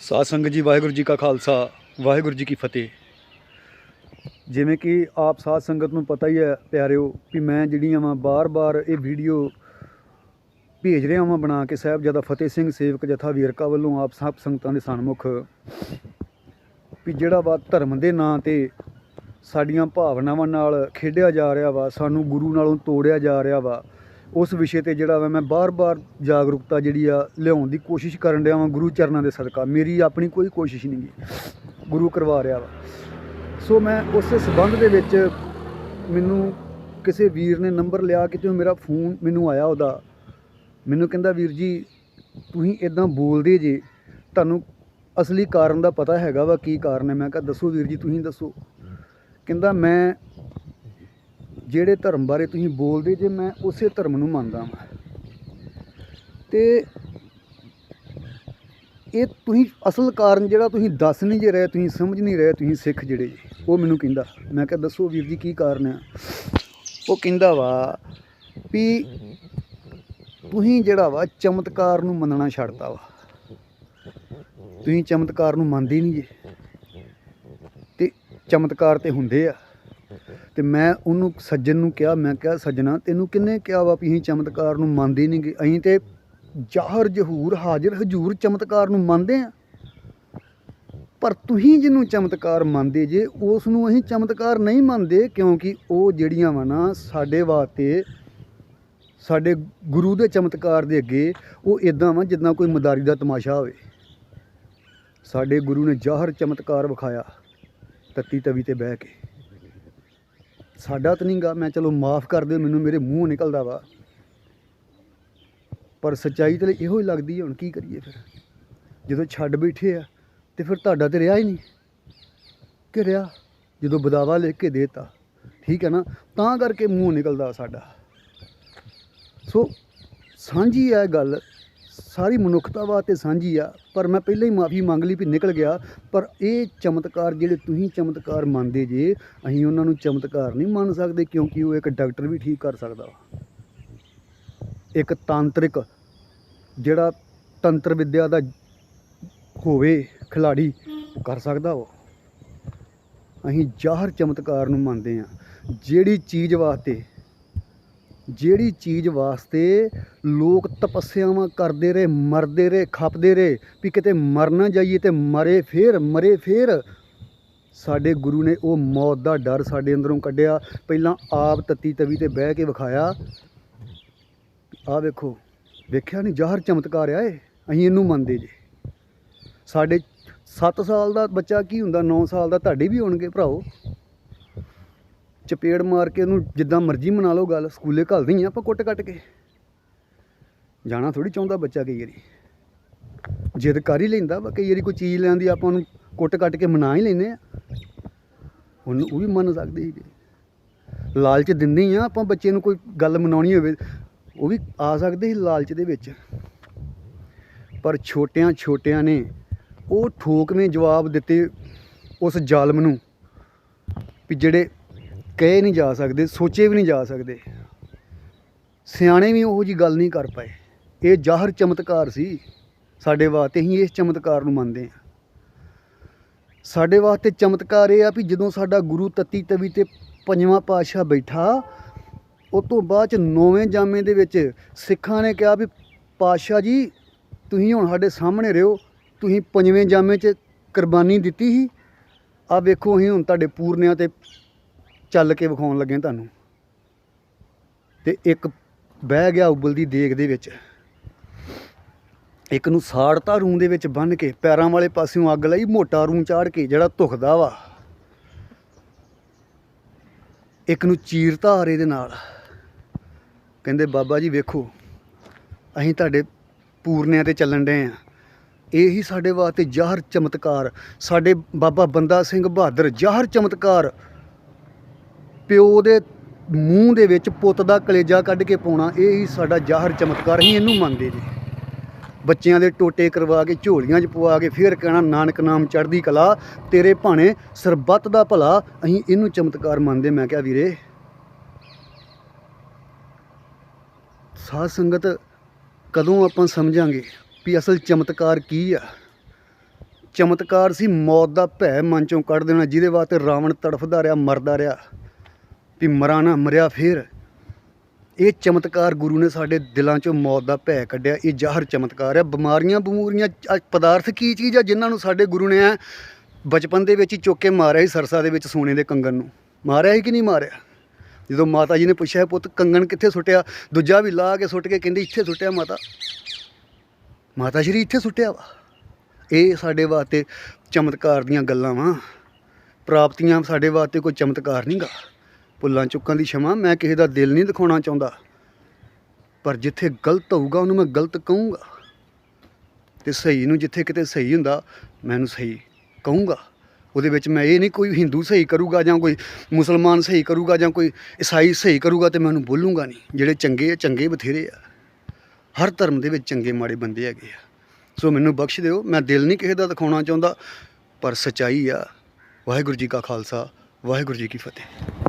ਸਾਧ ਸੰਗਤ ਜੀ, ਵਾਹਿਗੁਰੂ ਜੀ ਕਾ ਖਾਲਸਾ, ਵਾਹਿਗੁਰੂ ਜੀ ਕੀ ਫਤਿਹ। ਜਿਵੇਂ ਕਿ ਆਪ ਸਾਧ ਸੰਗਤ ਨੂੰ ਪਤਾ ਹੀ ਹੈ ਪਿਆਰਿਓ ਵੀ ਮੈਂ ਜਿਹੜੀਆਂ ਵਾਂ ਬਾਰ-ਬਾਰ ਇਹ ਵੀਡੀਓ ਭੇਜ ਰਿਹਾ ਵਾਂ ਬਣਾ ਕੇ ਸਾਹਿਬਜ਼ਾਦਾ ਫਤਿਹ ਸਿੰਘ ਸੇਵਕ ਜਥਾ ਵੀਰਕਾ ਵੱਲੋਂ ਆਪ ਸਭ ਸੰਗਤਾਂ ਦੇ ਸਨਮੁਖ, ਵੀ ਜਿਹੜਾ ਵਾ ਧਰਮ ਦੇ ਨਾਂ ਤੇ ਸਾਡੀਆਂ ਭਾਵਨਾਵਾਂ ਨਾਲ ਖੇਡਿਆ ਜਾ ਰਿਹਾ ਵਾ, ਸਾਨੂੰ ਗੁਰੂ ਨਾਲੋਂ ਤੋੜਿਆ ਜਾ ਰਿਹਾ ਵਾ ਉਸ ਵਿਸ਼ੇ ਤੇ ਜਿਹੜਾ ਵਾ ਮੈਂ ਬਾਰ-ਬਾਰ ਜਾਗਰੂਕਤਾ ਜਿਹੜੀ ਆ ਲਿਆਉਣ ਦੀ ਕੋਸ਼ਿਸ਼ ਕਰਨ ਡਿਆ ਵਾਂ ਗੁਰੂ ਚਰਨਾਂ ਦੇ ਸਦਕਾ। ਮੇਰੀ ਆਪਣੀ ਕੋਈ ਕੋਸ਼ਿਸ਼ ਨਹੀਂ ਗੀ। ਗੁਰੂ ਕਰਵਾ ਰਿਹਾ ਵਾ। ਸੋ ਮੈਂ ਉਸੇ ਸਬੰਧ ਦੇ ਵਿੱਚ ਮੈਨੂੰ ਕਿਸੇ ਵੀਰ ਨੇ ਨੰਬਰ ਲਿਆ ਕਿਤੇ ਮੇਰਾ ਫੋਨ ਮੈਨੂੰ ਆਇਆ ਉਹਦਾ। ਮੈਨੂੰ ਕਹਿੰਦਾ, ਵੀਰ ਜੀ, ਤੁਸੀਂ ਇਦਾਂ ਬੋਲਦੇ ਜੇ, ਤੁਹਾਨੂੰ ਅਸਲੀ ਕਾਰਨ ਦਾ ਪਤਾ ਹੈਗਾ ਵਾ ਕੀ ਕਾਰਨ ਹੈ? ਮੈਂ ਕਿਹਾ, ਦੱਸੋ ਵੀਰ ਜੀ, ਤੁਸੀਂ ਦੱਸੋ। ਕਹਿੰਦਾ, ਮੈਂ ਜਿਹੜੇ ਧਰਮ ਬਾਰੇ ਤੁਸੀਂ ਬੋਲਦੇ ਜੇ, ਮੈਂ ਉਸੇ ਧਰਮ ਨੂੰ ਮੰਨਦਾ ਹਾਂ ਤੇ ਇਹ ਤੁਸੀਂ ਅਸਲ ਕਾਰਨ ਜਿਹੜਾ ਤੁਸੀਂ ਦੱਸ ਨਹੀਂ ਜੇ ਰਹੇ, ਤੁਸੀਂ ਸਮਝ ਨਹੀਂ ਰਹੇ, ਤੁਸੀਂ ਸਿੱਖ ਜਿਹੜੇ ਉਹ ਮੈਨੂੰ ਕਹਿੰਦਾ। ਮੈਂ ਕਿਹਾ, ਦੱਸੋ ਵੀਰ ਜੀ ਕੀ ਕਾਰਨ ਆ? ਉਹ ਕਹਿੰਦਾ ਵਾ ਵੀ ਤੁਸੀਂ ਜਿਹੜਾ ਵਾ ਚਮਤਕਾਰ ਨੂੰ ਮੰਨਣਾ ਛੱਡਤਾ ਵਾ। ਤੁਸੀਂ ਚਮਤਕਾਰ ਨੂੰ ਮੰਨਦੇ ਨਹੀਂ ਜੇ। ਤੇ ਚਮਤਕਾਰ ਤੇ ਹੁੰਦੇ ਆ। ਤੇ ਮੈਂ ਉਹਨੂੰ ਸੱਜਣ ਨੂੰ ਕਿਹਾ, ਮੈਂ ਕਿਹਾ, ਸੱਜਣਾ, ਤੈਨੂੰ ਕਿੰਨੇ ਕਿਹਾ ਵਾ ਵੀ ਅਸੀਂ ਚਮਤਕਾਰ ਨੂੰ ਮੰਨਦੇ ਨਹੀਂਗੇ ਅਸੀਂ ਤੇ ਜ਼ਾਹਰ ਜਹੂਰ, ਹਾਜ਼ਰ ਹਜੂਰ ਚਮਤਕਾਰ ਨੂੰ ਮੰਨਦੇ ਆ। ਪਰ ਤੁਸੀਂ ਜਿਹਨੂੰ ਚਮਤਕਾਰ ਮੰਨਦੇ ਜੇ ਉਸ ਨੂੰ ਅਸੀਂ ਚਮਤਕਾਰ ਨਹੀਂ ਮੰਨਦੇ ਕਿਉਂਕਿ ਉਹ ਜਿਹੜੀਆਂ ਵਾ ਨਾ ਸਾਡੇ ਵਾਸਤੇ, ਸਾਡੇ ਗੁਰੂ ਦੇ ਚਮਤਕਾਰ ਦੇ ਅੱਗੇ ਉਹ ਇਦਾਂ ਵਾ ਜਿੱਦਾਂ ਕੋਈ ਮਦਾਰੀ ਦਾ ਤਮਾਸ਼ਾ ਹੋਵੇ। ਸਾਡੇ ਗੁਰੂ ਨੇ ਜ਼ਾਹਰ ਚਮਤਕਾਰ ਵਿਖਾਇਆ, ਤੱਤੀ ਤਵੀ ਤੇ ਬਹਿ ਕੇ। ਸਾਡਾ ਤਾਂ ਨਹੀਂਗਾ। ਮੈਂ ਚਲੋ ਮਾਫ ਕਰ ਦਿਓ, ਮੈਨੂੰ ਮੇਰੇ ਮੂੰਹ ਨਿਕਲਦਾ ਵਾ। ਪਰ ਸੱਚਾਈ ਤੇ ਇਹੋ ਹੀ ਲੱਗਦੀ ਹੈ ਹੁਣ ਕੀ ਕਰੀਏ ਫਿਰ? ਜਦੋਂ ਛੱਡ ਬੈਠੇ ਆ, ਤੇ ਫਿਰ ਤੁਹਾਡਾ ਤੇ ਰਿਹਾ ਹੀ ਨਹੀਂ। ਕਿ ਰਿਹਾ? ਜਦੋਂ ਬਦਾਵਾ ਲਿਖ ਕੇ ਦੇਤਾ। ਠੀਕ ਹੈ ਨਾ? ਤਾਂ ਕਰਕੇ ਮੂੰਹ ਨਿਕਲਦਾ ਸਾਡਾ। ਸੋ ਸਾਂਝੀ ਹੈ ਗੱਲ। ਸਾਰੀ ਮਨੁੱਖਤਾ ਵਾਸਤੇ ਸਾਂਝੀ ਆ, ਪਰ ਮੈਂ ਪਹਿਲਾਂ ਹੀ ਮਾਫੀ ਮੰਗ ਲਈ ਵੀ ਨਿਕਲ ਗਿਆ। ਪਰ ਇਹ ਚਮਤਕਾਰ ਜਿਹੜੇ ਤੁਸੀਂ ਚਮਤਕਾਰ ਮੰਨਦੇ ਜੇ, ਅਸੀਂ ਉਹਨਾਂ ਨੂੰ ਚਮਤਕਾਰ ਨਹੀਂ ਮੰਨ ਸਕਦੇ ਕਿਉਂਕਿ ਉਹ ਇੱਕ ਡਾਕਟਰ ਵੀ ਠੀਕ ਕਰ ਸਕਦਾ ਵਾ। ਇੱਕ ਤਾਂਤਰਿਕ ਜਿਹੜਾ ਤੰਤਰ ਵਿਦਿਆ ਦਾ ਹੋਵੇ, ਖਿਲਾੜੀ ਉਹ ਕਰ ਸਕਦਾ ਉਹ ਅਸੀਂ ਜ਼ਾਹਰ ਚਮਤਕਾਰ ਨੂੰ ਮੰਨਦੇ ਆ ਜਿਹੜੀ ਚੀਜ਼ ਵਾਸਤੇ ਜਿਹੜੀ ਚੀਜ਼ ਵਾਸਤੇ ਲੋਕ ਤਪੱਸਿਆਵਾਂ ਕਰਦੇ ਰਹੇ, ਮਰਦੇ ਰਹੇ, ਖਪਦੇ ਰਹੇ, ਵੀ ਕਿਤੇ ਮਰ ਨਾ ਜਾਈਏ ਤੇ ਮਰੇ ਫੇਰ ਮਰੇ ਫੇਰ। ਸਾਡੇ ਗੁਰੂ ਨੇ ਉਹ ਮੌਤ ਦਾ ਡਰ ਸਾਡੇ ਅੰਦਰੋਂ ਕੱਢਿਆ। ਪਹਿਲਾਂ ਆਪ ਤੱਤੀ ਤਵੀ ਤੇ ਬਹਿ ਕੇ ਵਿਖਾਇਆ। ਆਹ ਵੇਖੋ, ਵੇਖਿਆ ਨਹੀਂ ਜ਼ਾਹਰ ਚਮਤਕਾਰ ਆ ਇਹ। ਅਸੀਂ ਇਹਨੂੰ ਮੰਨਦੇ ਜੇ। ਸਾਡੇ 7 ਸਾਲ ਦਾ ਬੱਚਾ ਕੀ ਹੁੰਦਾ? 9 ਸਾਲ ਦਾ ਤੁਹਾਡੇ ਵੀ ਹੋਣਗੇ ਭਰਾਓ। ਚਪੇੜ ਮਾਰ ਕੇ ਉਹਨੂੰ ਜਿੱਦਾਂ ਮਰਜ਼ੀ ਮਨਾ ਲਓ, ਗੱਲ ਸਕੂਲੇ ਘੱਲਦੇ ਹੀ ਆ ਆਪਾਂ ਕੁੱਟ ਕੱਟ ਕੇ। ਜਾਣਾ ਥੋੜੀ ਚਾਹੁੰਦਾ ਬੱਚਾ ਕਈ ਵਾਰੀ। ਜਿੱਦ ਕਰ ਹੀ ਲੈਂਦਾ ਵਾ, ਕਈ ਵਾਰੀ ਕੋਈ ਚੀਜ਼ ਲੈਣ ਆਪਾਂ ਉਹਨੂੰ ਕੁੱਟ ਕੱਟ ਕੇ ਮਨਾ ਹੀ ਲੈਨੇ ਆ। ਉਹਨੂੰ ਉਹ ਵੀ ਮੰਨ ਸਕਦੇ ਸੀਗੇ। ਲਾਲਚ ਦਿੰਦੇ ਹੀ ਆ ਆਪਾਂ ਬੱਚੇ ਨੂੰ ਕੋਈ ਗੱਲ ਮਨਾਉਣੀ ਹੋਵੇ, ਉਹ ਵੀ ਆ ਸਕਦੇ ਸੀ ਲਾਲਚ ਦੇ ਵਿੱਚ। ਪਰ ਛੋਟਿਆਂ ਛੋਟਿਆਂ ਨੇ ਉਹ ਠੋਕਵੇਂ ਜਵਾਬ ਦਿੱਤੇ ਉਸ ਜ਼ਾਲਮ ਨੂੰ ਵੀ ਜਿਹੜੇ ਕਹੇ ਨਹੀਂ ਜਾ ਸਕਦੇ, ਸੋਚੇ ਵੀ ਨਹੀਂ ਜਾ ਸਕਦੇ। ਸਿਆਣੇ ਵੀ ਉਹੋ ਜੀ ਗੱਲ ਨਹੀਂ ਕਰ ਪਾਏ। ਇਹ ਜ਼ਾਹਰ ਚਮਤਕਾਰ ਸੀ। ਸਾਡੇ ਵਾਸਤੇ ਅਸੀਂ ਇਸ ਚਮਤਕਾਰ ਨੂੰ ਮੰਨਦੇ ਹਾਂ। ਸਾਡੇ ਵਾਸਤੇ ਚਮਤਕਾਰ ਇਹ ਆ ਵੀ ਜਦੋਂ ਸਾਡਾ ਗੁਰੂ ਤੱਤੀ ਤਵੀ ਤੇ ਪੰਜਵਾਂ ਪਾਤਸ਼ਾਹ ਬੈਠਾ, ਉਹ ਤੋਂ ਬਾਅਦ ਚ ਨੌਵੇਂ ਜਾਮੇ ਦੇ ਵਿੱਚ ਸਿੱਖਾਂ ਨੇ ਕਿਹਾ ਵੀ, ਪਾਤਸ਼ਾਹ ਜੀ, ਤੁਸੀਂ ਹੁਣ ਸਾਡੇ ਸਾਹਮਣੇ ਰਹੋ। ਤੁਸੀਂ ਪੰਜਵੇਂ ਜਾਮੇ 'ਚ ਕੁਰਬਾਨੀ ਦਿੱਤੀ ਸੀ। ਆ ਵੇਖੋ ਅਸੀਂ ਹੁਣ ਤੁਹਾਡੇ ਪੂਰਨਿਆਂ ਤੇ ਚੱਲ ਕੇ ਵਿਖਾਉਣ ਲੱਗੇ ਤੁਹਾਨੂੰ। ਤੇ ਇੱਕ ਬਹਿ ਗਿਆ ਉਬਲ ਦੀ ਦੇਗ ਦੇ ਵਿੱਚ। ਇੱਕ ਨੂੰ ਸਾੜਤਾ ਰੂੰ ਦੇ ਵਿੱਚ ਬੰਨ ਕੇ ਪੈਰਾਂ ਵਾਲੇ ਪਾਸਿਓਂ ਅੱਗ ਲਈ, ਮੋਟਾ ਰੂੰ ਚਾੜ ਕੇ ਜਿਹੜਾ ਧੁਖਦਾ ਵਾ। ਇੱਕ ਨੂੰ ਚੀਰਤਾ ਆਰੇ ਦੇ ਨਾਲ। ਕਹਿੰਦੇ, ਬਾਬਾ ਜੀ ਵੇਖੋ, ਅਸੀਂ ਤੁਹਾਡੇ ਪੂਰਨਿਆਂ ਤੇ ਚੱਲਣ ਡਏ ਆ। ਇਹੀ ਸਾਡੇ ਵਾਸਤੇ ਜ਼ਾਹਰ ਚਮਤਕਾਰ। ਸਾਡੇ ਬਾਬਾ ਬੰਦਾ ਸਿੰਘ ਬਹਾਦਰ ਜ਼ਾਹਰ ਚਮਤਕਾਰ ਪਿਓ ਦੇ ਮੂੰਹ ਦੇ ਵਿੱਚ ਪੁੱਤ ਦਾ ਕਲੇਜਾ ਕੱਢ ਕੇ ਪਾਉਣਾ, ਇਹ ਹੀ ਸਾਡਾ ਜ਼ਾਹਰ ਚਮਤਕਾਰ, ਅਸੀਂ ਇਹਨੂੰ ਮੰਨਦੇ ਜੀ। ਬੱਚਿਆਂ ਦੇ ਟੋਟੇ ਕਰਵਾ ਕੇ, ਝੋਲੀਆਂ 'ਚ ਪਵਾ ਕੇ, ਫਿਰ ਕਹਿਣਾ, ਨਾਨਕ ਨਾਮ ਚੜ੍ਹਦੀ ਕਲਾ, ਤੇਰੇ ਭਾਣੇ ਸਰਬੱਤ ਦਾ ਭਲਾ। ਅਸੀਂ ਇਹਨੂੰ ਚਮਤਕਾਰ ਮੰਨਦੇ, ਮੈਂ ਕਿਹਾ, ਵੀਰੇ, ਸਾਧ ਸੰਗਤ ਕਦੋਂ ਆਪਾਂ ਸਮਝਾਂਗੇ ਵੀ ਅਸਲ ਚਮਤਕਾਰ ਕੀ ਆ? ਚਮਤਕਾਰ ਸੀ, ਮੌਤ ਦਾ ਭੈ ਮਨ ਚੋਂ ਕੱਢ ਦੇਣਾ, ਜਿਹਦੇ ਵਾਸਤੇ ਰਾਵਣ ਤੜਫਦਾ ਰਿਹਾ, ਮਰਦਾ ਰਿਹਾ। ਵੀ ਮਰਾਂ ਨਾ ਮਰਿਆ ਫੇਰ। ਇਹ ਚਮਤਕਾਰ ਗੁਰੂ ਨੇ ਸਾਡੇ ਦਿਲਾਂ ਚੋਂ ਮੌਤ ਦਾ ਭੈ ਕੱਢਿਆ। ਇਹ ਜ਼ਾਹਰ ਚਮਤਕਾਰ ਹੈ। ਬਿਮਾਰੀਆਂ ਬਮੂਰੀਆਂ ਆਹ ਪਦਾਰਥ ਕੀ ਚੀਜ਼ ਆ ਜਿਨ੍ਹਾਂ ਨੂੰ ਸਾਡੇ ਗੁਰੂ ਨੇ ਬਚਪਨ ਦੇ ਵਿੱਚ ਹੀ ਚੁੱਕ ਕੇ ਮਾਰਿਆ ਸੀ ਸਰਸਾ ਦੇ ਵਿੱਚ ਸੋਨੇ ਦੇ ਕੰਗਣ ਨੂੰ। ਮਾਰਿਆ ਸੀ ਕਿ ਨਹੀਂ ਮਾਰਿਆ? ਜਦੋਂ ਮਾਤਾ ਜੀ ਨੇ ਪੁੱਛਿਆ, ਪੁੱਤ, ਕੰਗਣ ਕਿੱਥੇ ਸੁੱਟਿਆ? ਦੂਜਾ ਵੀ ਲਾ ਕੇ ਸੁੱਟ ਕੇ ਕਹਿੰਦੀ, ਇੱਥੇ ਸੁੱਟਿਆ ਮਾਤਾ। ਮਾਤਾ ਸ਼੍ਰੀ ਇੱਥੇ ਸੁੱਟਿਆ ਵਾ। ਇਹ ਸਾਡੇ ਵਾਸਤੇ ਚਮਤਕਾਰ ਦੀਆਂ ਗੱਲਾਂ ਵਾ। ਪ੍ਰਾਪਤੀਆਂ ਸਾਡੇ ਵਾਸਤੇ ਕੋਈ ਚਮਤਕਾਰ ਨਹੀਂਗਾ ਪੁੱਲਾਂ ਚੁੱਕਣ ਦੀ ਸ਼ਮਾ ਮੈਂ ਕਿਸੇ ਦਾ ਦਿਲ ਨਹੀਂ ਦਿਖਾਉਣਾ ਚਾਹੁੰਦਾ। ਪਰ ਜਿੱਥੇ ਗਲਤ ਹੋਊਗਾ, ਉਹਨੂੰ ਮੈਂ ਗਲਤ ਕਹੂੰਗਾ। ਤੇ ਸਹੀ ਨੂੰ ਜਿੱਥੇ ਕਿਤੇ ਸਹੀ ਹੁੰਦਾ, ਮੈਂ ਉਹਨੂੰ ਸਹੀ ਕਹੂੰਗਾ। ਉਹਦੇ ਵਿੱਚ ਮੈਂ ਇਹ ਨਹੀਂ ਕੋਈ ਹਿੰਦੂ ਸਹੀ ਕਰੂਗਾ ਜਾਂ ਕੋਈ ਮੁਸਲਮਾਨ ਸਹੀ ਕਰੂਗਾ ਜਾਂ ਕੋਈ ਈਸਾਈ ਸਹੀ ਕਰੂਗਾ ਤੇ ਮੈਂ ਉਹਨੂੰ ਬੋਲੂੰਗਾ ਨਹੀਂ। ਜਿਹੜੇ ਚੰਗੇ ਆ, ਚੰਗੇ ਬਥੇਰੇ ਆ। ਹਰ ਧਰਮ ਦੇ ਵਿੱਚ ਚੰਗੇ ਮਾੜੇ ਬੰਦੇ ਹੈਗੇ ਆ। ਸੋ ਮੈਨੂੰ ਬਖਸ਼ ਦਿਓ, ਮੈਂ ਦਿਲ ਨਹੀਂ ਕਿਸੇ ਦਾ ਦਿਖਾਉਣਾ ਚਾਹੁੰਦਾ, ਪਰ ਸਚਾਈ ਆ। ਵਾਹਿਗੁਰੂ ਜੀ ਕਾ ਖਾਲਸਾ, ਵਾਹਿਗੁਰੂ ਜੀ ਕੀ ਫਤਿਹ।